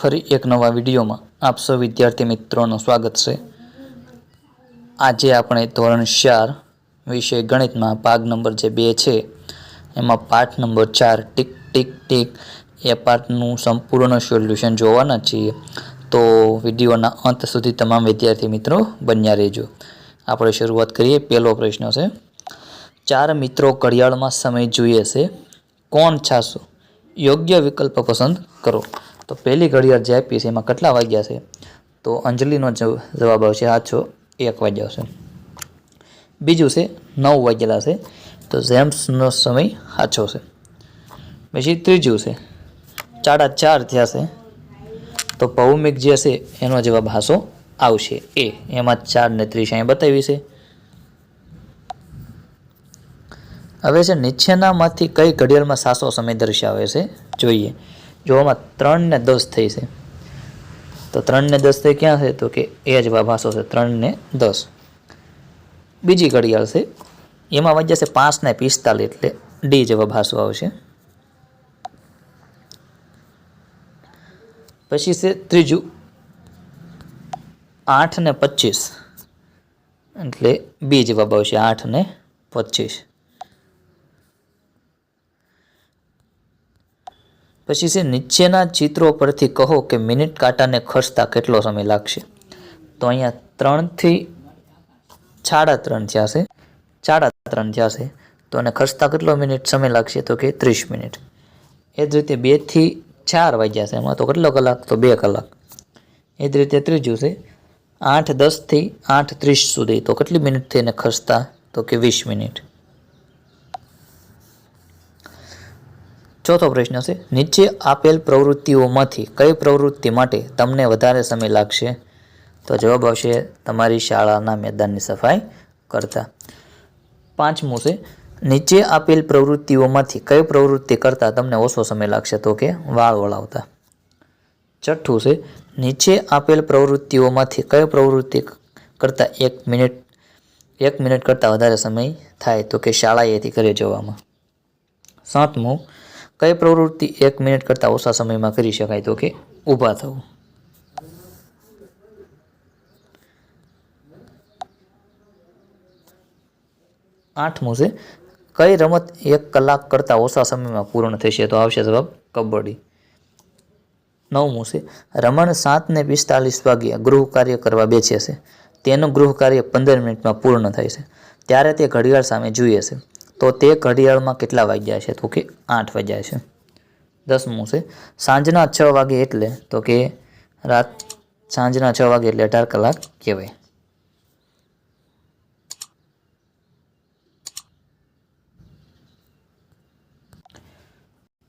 ફરી એક નવા વિડીયોમાં આપ સૌ વિદ્યાર્થી મિત્રોનું સ્વાગત છે. આજે આપણે ધોરણ ચાર વિષય ગણિતમાં ભાગ નંબર જે બે છે, એમાં પાઠ નંબર ચાર ટીક ટીક ટીક, એ પાઠનું સંપૂર્ણ સોલ્યુશન જોવાના છીએ. તો વિડીયોના અંત સુધી તમામ વિદ્યાર્થી મિત્રો બન્યા રહેજો. આપણે શરૂઆત કરીએ, પહેલો પ્રશ્ન છે, ચાર મિત્રો ઘડિયાળમાં સમય જોઈએ છે, કોણ છાશો યોગ્ય વિકલ્પ પસંદ કરો. તો પહેલી ઘડિયાળ જે છે, એમાં કેટલા વાગ્યા છે? તો અંજલિનો જવ- જવાબ આવશે સાચો એક વાગ્યા છે બીજું છે, નવ વાગેલા છે, તો જેમ્સનો સમય સાચો છે પછી ત્રીજું છે સાડા ચાર થયા છે, તો ભૌમિક જે છે, એનો જવાબ હાસો આવશે. એ, એમાં ચાર ને ત્રીસ અહીં બતાવી છે. હવે છે, નીચેનામાંથી કઈ ઘડિયાળમાં સાસો સમય દર્શાવે છે, જોઈએ. જો આમાં ત્રણ ને દસ થઈ છે. તો ત્રણ ને દસ થઈ ક્યાં છે? તો કે એ જવાબ વાભાસો છે ત્રણ ને દસ. બીજી ઘડિયાળ છે, એમાં વધી છે પાંચ ને પિસ્તાલીસ એટલે ડી જવાબ હાસો આવશે. પછી છે ત્રીજું, આઠ ને પચીસ એટલે બી જવાબ આવશે આઠ ને પચીસ. પછી છે, નીચેના ચિત્રો પરથી કહો કે મિનિટ કાંટાને ખસતા કેટલો સમય લાગશે? તો અહીંયા ત્રણથી સાડા ત્રણ થયા છે. સાડા ત્રણ થયા છે. તો એને ખસતા કેટલો મિનિટ સમય લાગશે? તો કે ત્રીસ મિનિટ. એ જ રીતે બેથી ચાર વાગ્યા છે એમાં. તો કેટલો કલાક? તો બે કલાક. એ જ રીતે ત્રીજું છે. આઠ દસથી આઠ ત્રીસ સુધી. તો કેટલી મિનિટ થઈને ખસતા? તો કે વીસ મિનિટ. ચોથો પ્રશ્ન છે, નીચે આપેલ પ્રવૃત્તિઓમાંથી કઈ પ્રવૃત્તિ માટે તમને વધારે સમય લાગશે? તો જવાબ આવશે તમારી શાળાના મેદાનની સફાઈ કરતા. પાંચમું છે, નીચે આપેલ પ્રવૃત્તિઓમાંથી કઈ પ્રવૃત્તિ કરતાં તમને ઓછો સમય લાગશે? તો કે વાળ વળાવતા. છઠ્ઠું છે, નીચે આપેલ પ્રવૃત્તિઓમાંથી કઈ પ્રવૃત્તિ કરતાં એક મિનિટ એક મિનિટ કરતાં વધારે સમય થાય? તો કે શાળાએથી ઘરે જવામાં. સાતમું કઈ પ્રવૃત્તિ એક મિનિટ કરતાં ઓછા સમયમાં કરી શકાય તો કે ઊભા થવું? આઠમું છે. કઈ રમત એક કલાક કરતાં ઓછા સમયમાં પૂર્ણ થશે તો આવશે જવાબ કબડ્ડી. નવમું છે. રમણ સાતને પિસ્તાલીસ વાગ્યા ગૃહ કાર્ય કરવા બેસે છે. તેનું ગૃહ કાર્ય પંદર મિનિટમાં પૂર્ણ થાય છે. ત્યારે તે ઘડિયાળ સામે જોઈએ છે. તો તે ઘડિયાળમાં કેટલા વાગ્યા છે? તો કે આઠ વાગ્યા છે. દસમું છે સાંજના છ વાગે એટલે તો કે રાત સાંજના છ વાગે એટલે અઢાર કલાક કહેવાય.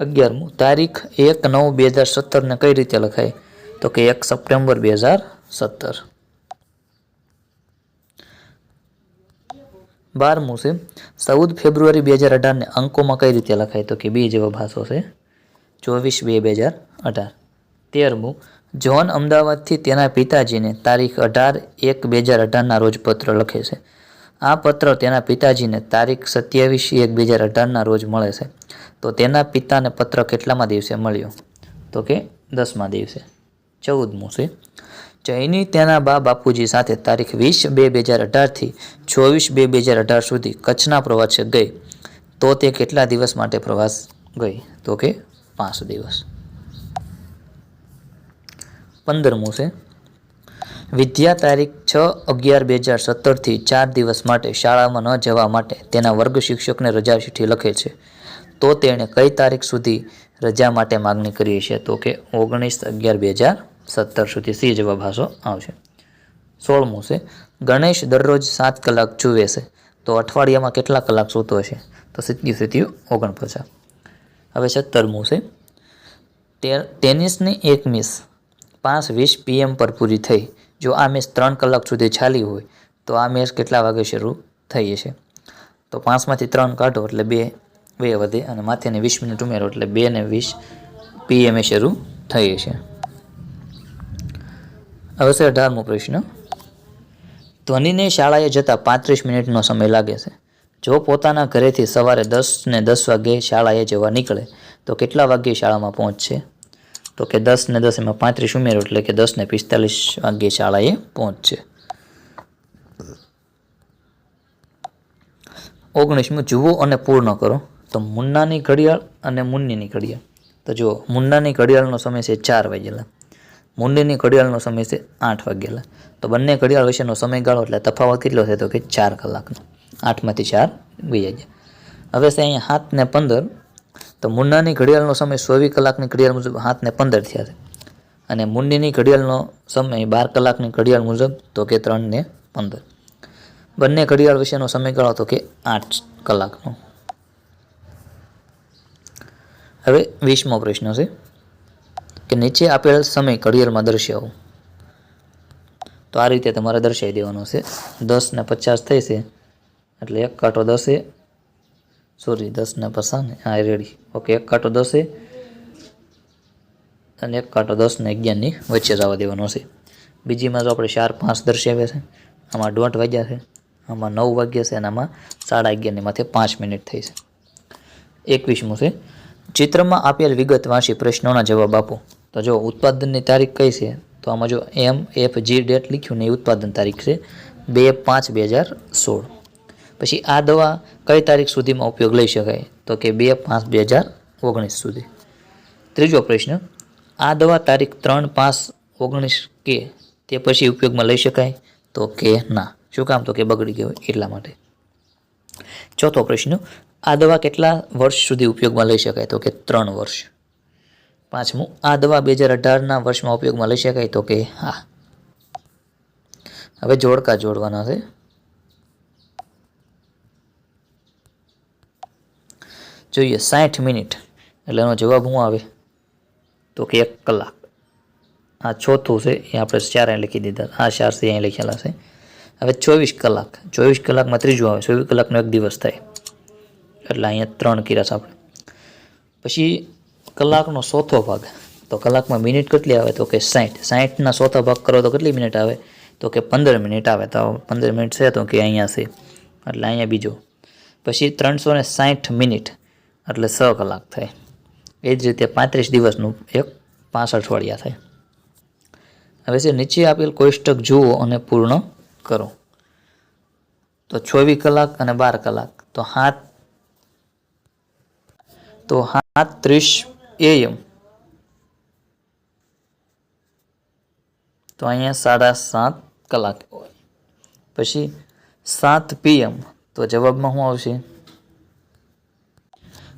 અગિયારમું. તારીખ એક નવ બે હજાર સત્તરને કઈ રીતે લખાય? તો કે એક સપ્ટેમ્બર બે હજાર સત્તર. બારમું છે. ચૌદ ફેબ્રુઆરી બે હજાર અઢારને અંકોમાં કઈ રીતે લખાય તો કે બે જેવા ભાષો છે. ચોવીસ બે બે હજાર અઢાર. તેરમું જ્હોન અમદાવાદથી તેના પિતાજીને તારીખ અઢાર એક બે હજાર અઢારના રોજ પત્ર લખે છે. આ પત્ર તેના પિતાજીને તારીખ સત્યાવીસ એક બે હજાર અઢારના રોજ મળે છે. તો તેના પિતાને પત્ર કેટલામાં દિવસે મળ્યો? તો કે દસમા દિવસે. ચૌદમું છે જયની તેના બા બાપુજી સાથે તારીખ વીસ બે બે હજાર અઢારથી ચોવીસ બે બે હજાર અઢાર સુધી કચ્છના પ્રવાસે ગઈ. તો તે કેટલા દિવસ માટે પ્રવાસ ગઈ? તો કે પાંચ દિવસ. પંદરમું છે વિદ્યા તારીખ છ અગિયાર બે હજાર સત્તરથી ચાર દિવસ માટે શાળામાં ન જવા માટે તેના વર્ગ શિક્ષકને રજા ચિઠ્ઠી લખે છે. તો તેણે કઈ તારીખ સુધી રજા માટે માગણી કરી છે? તો કે ઓગણીસ અગિયાર બે હજાર સત્તર સુધી સી જવાબ હાસો આવશે. સોળમું છે, ગણેશ દરરોજ સાત કલાક જુએ છે. તો અઠવાડિયામાં કેટલા કલાક સૂતો હશે? તો સીધી સીધી ઓગણપચાસ. હવે સત્તરમું છે ટેનિસની એક મિસ પાંચ વીસ પીએમ પર પૂરી થઈ. જો આ મેચ ત્રણ કલાક સુધી ચાલી હોય, તો આ મેચ કેટલા વાગે શરૂ થઈ હશે? તો પાંચમાંથી ત્રણ કાઢો, એટલે બે બે વધે અને માથેને વીસ મિનિટ ઉમેરો, એટલે બે ને વીસ પીએમએ શરૂ થઈ હશે. હવે છે અઢારમો પ્રશ્ન. ધ્વનિને શાળાએ જતાં પાંત્રીસ મિનિટનો સમય લાગે છે. જો પોતાના ઘરેથી સવારે દસ ને દસ વાગ્યે શાળાએ જવા નીકળે, તો કેટલા વાગ્યે શાળામાં પહોંચશે? તો તો કે દસ ને દસ એમાં પાંત્રીસ ઉમેરો એટલે કે દસ ને પિસ્તાલીસ વાગ્યે શાળાએ પહોંચશે. ઓગણીસમું જુઓ અને પૂર્ણ કરો. તો મુન્નાની ઘડિયાળ અને મુન્નીની ઘડિયાળ. તો જુઓ, મુન્નાની ઘડિયાળનો સમય છે ચાર વાગેલા. મુન્નીની ઘડિયાળનો સમય છે આઠ વાગેલા તો બંને ઘડિયાળ વચ્ચેનો સમયગાળો એટલે તફાવત કેટલો છે તો કે ચાર કલાકનો. આઠમાંથી ચાર વૈયા ગયા હવે છે અહીંયા સાત ને પંદર. તો મુન્નાની ઘડિયાળનો સમય ચોવીસ કલાકની ઘડિયાળ મુજબ સાત ને પંદર થયા છે. અને મુંડીની ઘડિયાળનો સમય બાર કલાકની ઘડિયાળ મુજબ તો કે ત્રણ ને પંદર. બંને ઘડિયાળ વિશેનો સમયગાળો તો કે આઠ કલાકનો. હવે વીસમો પ્રશ્ન છે. કે નીચે આપેલ સમય ઘડિયાળમાં દર્શાવો. તો આ રીતે તમારે દર્શાવી દેવાનો છે. દસ ને પચાસ થઈ છે. એટલે એક કાંટો દસે સોરી દસ ને પચાસ હા રેડી ઓકે એક કાંટો દસે અને એક કાંટો દસ ને અગિયારની વચ્ચે જવા દેવાનો છે. બીજીમાં જો આપણે ચાર પાંચ દર્શાવ્યા છે, આમાં દોઢ વાગ્યા છે, આમાં નવ વાગ્યા છે, અને આમાં સાડા અગિયારની માથે પાંચ મિનિટ થઈ છે. એકવીસમું છે. ચિત્રમાં આપેલ વિગત વાંચી પ્રશ્નોના જવાબ આપો. તો જો ઉત્પાદનની તારીખ કઈ છે, તો આમાં જો એમ એફ જી ડેટ લખ્યું ને એ ઉત્પાદન તારીખ છે બે પાંચ બે હજાર સોળ. પછી આ દવા કઈ તારીખ સુધીમાં ઉપયોગ લઈ શકાય, તો કે બે પાંચ બે હજાર ઓગણીસ સુધી. ત્રીજો પ્રશ્ન, આ દવા તારીખ ત્રણ પાંચ ઓગણીસ કે તે પછી ઉપયોગમાં લઈ શકાય? તો કે ના. શું કામ? તો કે બગડી ગયો એટલા માટે. ચોથો પ્રશ્ન, આ દવા કેટલા વર્ષ સુધી ઉપયોગમાં લઈ શકાય? તો કે ત્રણ વર્ષ. પાંચમું, આ દવા બે હજાર અઢારના વર્ષમાં ઉપયોગમાં લઈ શકાય તો કે હા. હવે જોડકા જોડવાના છે. જોઈએ, સાઠ મિનિટ. એટલે એનો જવાબ શું આવે? તો કે એક કલાક. આ ચોથું છે, એ આપણે ચાર અહીં લખી દીધા. આ ચાર છે અહીં લખેલા છે. હવે ચોવીસ કલાક. ચોવીસ કલાકમાં ત્રીજું આવે. ચોવીસ કલાકનો એક દિવસ થાય. એટલે અહીંયા ત્રણ કિરાસ આપણે. પછી કલાકનો ચોથો ભાગ. તો કલાકમાં મિનિટ કેટલી આવે? તો કે સાઠ સાઠના ચોથો ભાગ કરો તો કેટલી મિનિટ આવે? તો કે પંદર મિનિટ આવે. તો પંદર મિનિટ છે તો કે અહીંયા છે. એટલે અહીંયા બીજો. પછી ત્રણસો ને સાઠ મિનિટ. એટલે છ કલાક થાય. એ જ રીતે પાંત્રીસ દિવસનું એક પાંચ અઠવાડિયા થાય. હવે છે, નીચે આપેલ કોષ્ટક જુઓ અને પૂર્ણ કરો. તો ચોવીસ કલાક અને બાર કલાક. તો સાત તો સાત ત્રીસ એએમ તો અહીંયા સાડા સાત કલાક હોય. પછી સાત પીએમ. તો જવાબમાં શું આવશે?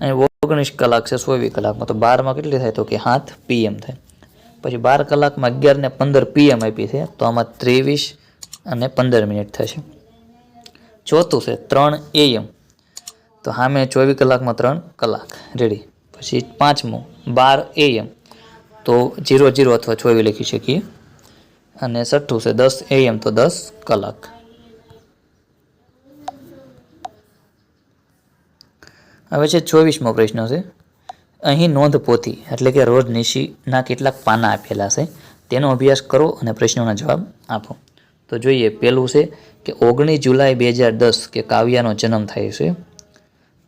અહીં ઓગણીસ કલાક છે ચોવીસ કલાકમાં. તો બારમાં કેટલી થાય તો કે સાત પીએમ થાય. પછી બાર કલાકમાં અગિયાર ને પંદર પીએમ આપી છે, તો આમાં ત્રેવીસ અને પંદર મિનિટ થશે. ચોથું છે, ત્રણ એએમ તો સામે ચોવીસ કલાકમાં ત્રણ કલાક. રેડી પછી પાંચમું, બાર એએમ તો જીરો જીરો અથવા ચોવીસ લખી શકીએ. અને છઠ્ઠું છે દસ એએમ તો દસ કલાક. હવે છે ચોવીસમો પ્રશ્ન છે. અહીં નોંધ પોથી, એટલે કે રોજ નિશીના કેટલાક પાના આપેલા છે. તેનો અભ્યાસ કરો અને પ્રશ્નોના જવાબ આપો. તો જોઈએ પહેલું છે કે ઓગણીસ જુલાઈ બે હજાર દસ કે કાવ્યાનો જન્મ થાય છે.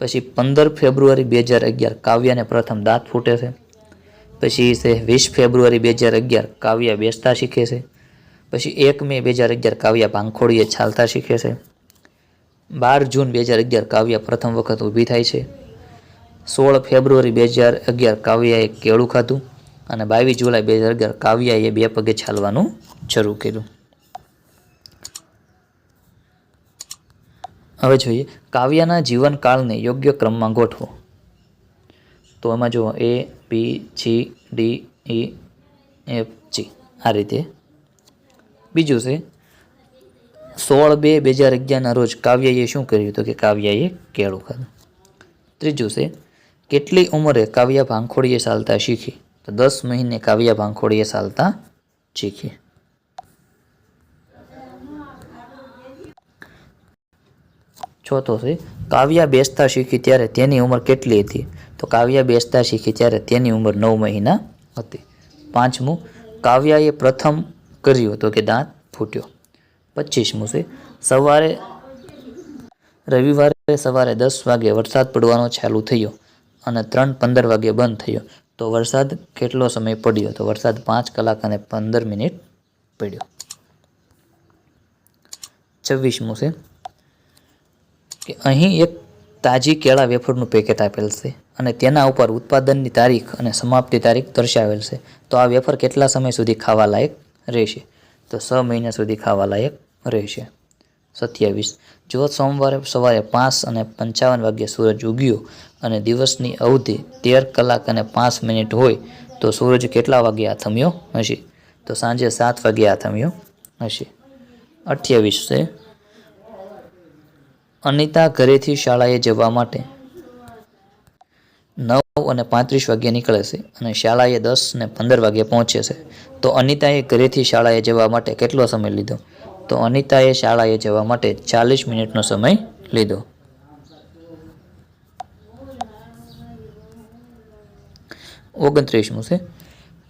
પછી પંદર ફેબ્રુઆરી બે હજાર અગિયાર કાવ્યાને પ્રથમ દાંત ફૂટે છે. પછી છે વીસ ફેબ્રુઆરી બે હજાર અગિયાર કાવ્યા બેસતા શીખે છે. પછી એક મે બે હજાર અગિયાર કાવ્યા પાંખોડીએ ચાલતા શીખે છે. બાર જૂન બે હજાર અગિયાર કાવ્યા પ્રથમ વખત ઊભી થાય છે. સોળ ફેબ્રુઆરી બે હજાર અગિયાર કાવ્યાએ કેળું ખાધું અને બાવીસ જુલાઈ બે હજાર અગિયાર કાવ્યાએ બે પગે ચાલવાનું શરૂ કર્યું. હવે જોઈએ, કાવ્યના જીવનકાળને યોગ્ય ક્રમમાં ગોઠવો. તો એમાં જુઓ એ બી G D E F G આ રીતે. બીજું છે, સોળ બે બે હજાર અગિયારના રોજ કાવ્યાએ શું કર્યું તો કે કાવ્યાએ કેળું ખાધું. ત્રીજું છે, કેટલી ઉંમરે કાવ્યા ભાંખોડીએ ચાલતા શીખી? તો દસ મહિને કાવ્યા ભાંખોડીએ ચાલતા શીખી. ચોથો છે, કાવ્યા બેસતા શીખી ત્યારે તેની ઉંમર કેટલી હતી? તો કાવ્યા બેસતા શીખી ત્યારે તેની ઉંમર નવ મહિના હતી. પાંચમું, કાવ્યાએ પ્રથમ કર્યું તો કે દાંત ફૂટ્યો. પચીસમું છે, સવારે, રવિવારે સવારે દસ વાગે વરસાદ પડવાનો ચાલુ થયો અને ત્રણ પંદર વાગે બંધ થયો. તો વરસાદ કેટલો સમય પડ્યો? તો વરસાદ પાંચ કલાક અને પંદર મિનિટ પડ્યો. છવ્વીસમું છે કે અહીં એક તાજી કેળા વેફરનું પેકેટ આપેલ છે અને તેના ઉપર ઉત્પાદનની તારીખ અને સમાપ્તિ તારીખ દર્શાવેલ છે. તો આ વેફર કેટલા સમય સુધી ખાવા લાયક રહેશે? તો છ મહિના સુધી ખાવા લાયક રહેશે. સત્યાવીસ. જો સોમવારે સવારે પાંચ અને પંચાવન વાગ્યે સૂરજ ઉગ્યો અને દિવસની અવધિ તેર કલાક અને પાંચ મિનિટ હોય, તો સૂરજ કેટલા વાગે આથમ્યો હશે? તો સાંજે સાત વાગે આથમ્યો હશે. અઠ્યાવીસ છે. અનિતા ઘરેથી શાળાએ જવા માટે નવ અને પાંત્રીસ વાગ્યે નીકળે છે અને શાળાએ દસ ને પંદર વાગ્યે પહોંચે છે. તો અનિતાએ ઘરેથી શાળાએ જવા માટે કેટલો સમય લીધો? તો અનિતાએ શાળાએ જવા માટે ચાલીસ મિનિટનો સમય લીધો. ઓગણત્રીસમું છે.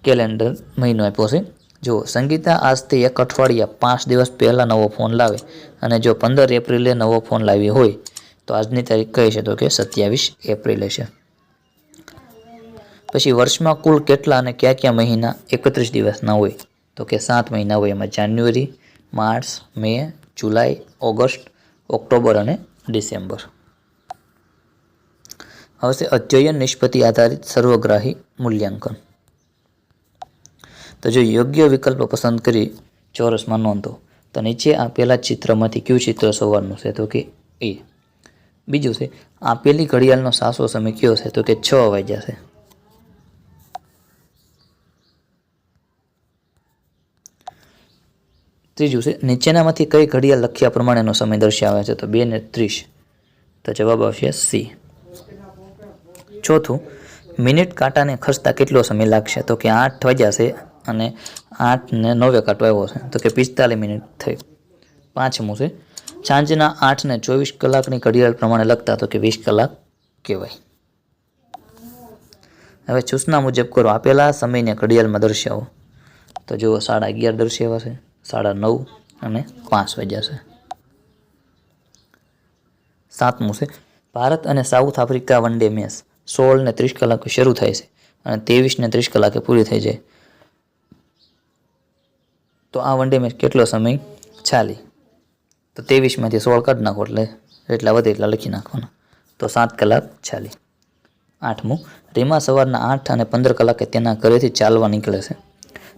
કેલેન્ડર મહિનો આપ્યો છે. જો સંગીતા આજથી એક અઠવાડિયા પાંચ દિવસ પહેલાં નવો ફોન લાવે અને જો પંદર એપ્રિલે નવો ફોન લાવી હોય, તો આજની તારીખ કઈ છે? તો કે સત્યાવીસ એપ્રિલે છે. પછી વર્ષમાં કુલ કેટલા અને કયા કયા મહિના એકત્રીસ દિવસના હોય? તો કે સાત મહિના હોય એમાં January, March, May, July, August, October અને ડિસેમ્બર. હવે છે અધ્યયન નિષ્પતિ આધારિત સર્વગ્રાહી મૂલ્યાંકન. તો જો યોગ્ય વિકલ્પ પસંદ કરી ચોરસમાં નોંધો, તો નીચે આપેલા ચિત્રમાંથી કયું ચિત્ર સવારનું છે? તો કે એ. બીજું છે, આપેલી ઘડિયાળનો સાસો સમય કયો છે? તો કે છ વાગ્યા છે. ત્રીજું છે, નીચેનામાંથી કઈ ઘડિયાળ લખ્યા પ્રમાણેનો સમય દર્શાવે છે? તો બે ને ત્રીસ. તો જવાબ આવશે સી. ચોથું, મિનિટ કાંટાને ખસતા કેટલો સમય લાગશે? તો કે આઠ વાગ્યા છે. અને આઠ ને નવે કાંટો આવ્યો છે. તો કે પિસ્તાલીસ મિનિટ થઈ. પાંચમું છે. સાંજના આઠ ને ચોવીસ કલાકની ઘડિયાળ પ્રમાણે લખતા તો કે વીસ કલાક કહેવાય. હવે સૂચના મુજબ કરો, આપેલા સમયને ઘડિયાળમાં દર્શાવો. તો જુઓ, સાડા અગિયાર દર્શાવ્યા છે, સાડા નવ અને પાંચ વાગ્યા છે. સાતમું છે, ભારત અને South Africa one day match સોળ ને ત્રીસ કલાકે શરૂ થાય છે અને ત્રેવીસ ને ત્રીસ કલાકે પૂરી થઈ જાય. તો આ વન ડે મેચ કેટલો સમય ચાલી? તો ત્રેવીસમાંથી સોળ કાઢ નાખો એટલે એટલા વધે એટલા લખી નાખવાના. તો સાત કલાક ચાલી. આઠમું, રીમા સવારના આઠ અને પંદર કલાકે તેના ઘરેથી ચાલવા નીકળે છે.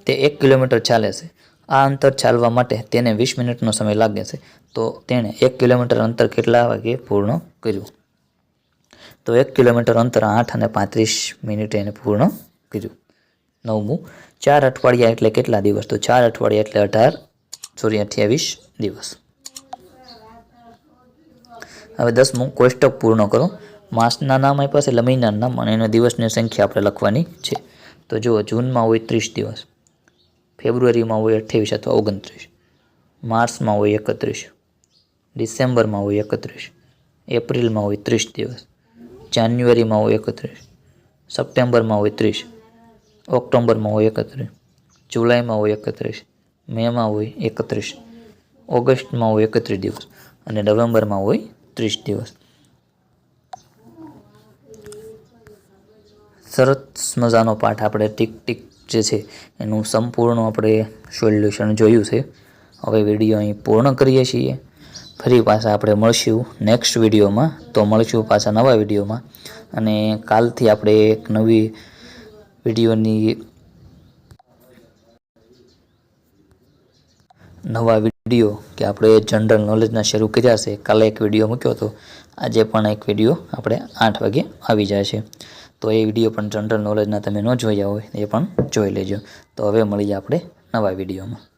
તે એક કિલોમીટર ચાલે છે. આ અંતર ચાલવા માટે તેને વીસ મિનિટનો સમય લાગે છે. તો તેણે એક કિલોમીટર અંતર કેટલા વાગે પૂર્ણ કર્યું? તો એક કિલોમીટર અંતર આઠ અને પાંત્રીસ મિનિટે એને પૂર્ણ કર્યું. નવમું ચાર અઠવાડિયા એટલે કેટલા દિવસ? તો ચાર અઠવાડિયા એટલે અઢાર સોરી અઠ્યાવીસ દિવસ. હવે દસમું કોષ્ટક પૂર્ણ કરો. માસના નામ આપ્યા છે એટલે મહિનાના નામ, અને એના દિવસની સંખ્યા આપણે લખવાની છે. તો જુઓ, જૂનમાં હોય ત્રીસ દિવસ. ફેબ્રુઆરીમાં હોય અઠ્યાવીસ અથવા ઓગણત્રીસ. માર્ચમાં હોય એકત્રીસ. ડિસેમ્બરમાં હોય એકત્રીસ. એપ્રિલમાં હોય ત્રીસ દિવસ. જાન્યુઆરીમાં હોય એકત્રીસ. સપ્ટેમ્બરમાં હોય ત્રીસ. ઓક્ટોબરમાં હોય એકત્રીસ, જુલાઈમાં હોય એકત્રીસ, મેમાં હોય એકત્રીસ, ઓગસ્ટમાં હોય એકત્રીસ દિવસ અને નવેમ્બરમાં હોય ત્રીસ દિવસ. સરસ મજાનો પાઠ આપણે ટીક ટીક જે છે એનું સંપૂર્ણ આપણે સોલ્યુશન જોયું છે. હવે વીડિયો અહીં પૂર્ણ કરીએ છીએ. ફરી પાછા આપણે મળશું નેક્સ્ટ વિડીયોમાં. તો મળશું પાછા નવા વિડીયોમાં. અને કાલથી આપણે એક નવી વિડીયોની નવા વીડિયો કે આપણે જનરલ નોલેજના શરૂ કર્યા છે. કાલે એક વીડિયો મૂક્યો હતો. આજે પણ એક વીડિયો આપણે આઠ વાગે આવી જાય છે. તો એ વીડિયો પણ જનરલ નોલેજના તમે ન જોયા હોય એ પણ જોઈ લેજો. તો હવે મળીએ આપણે નવા વિડીયોમાં.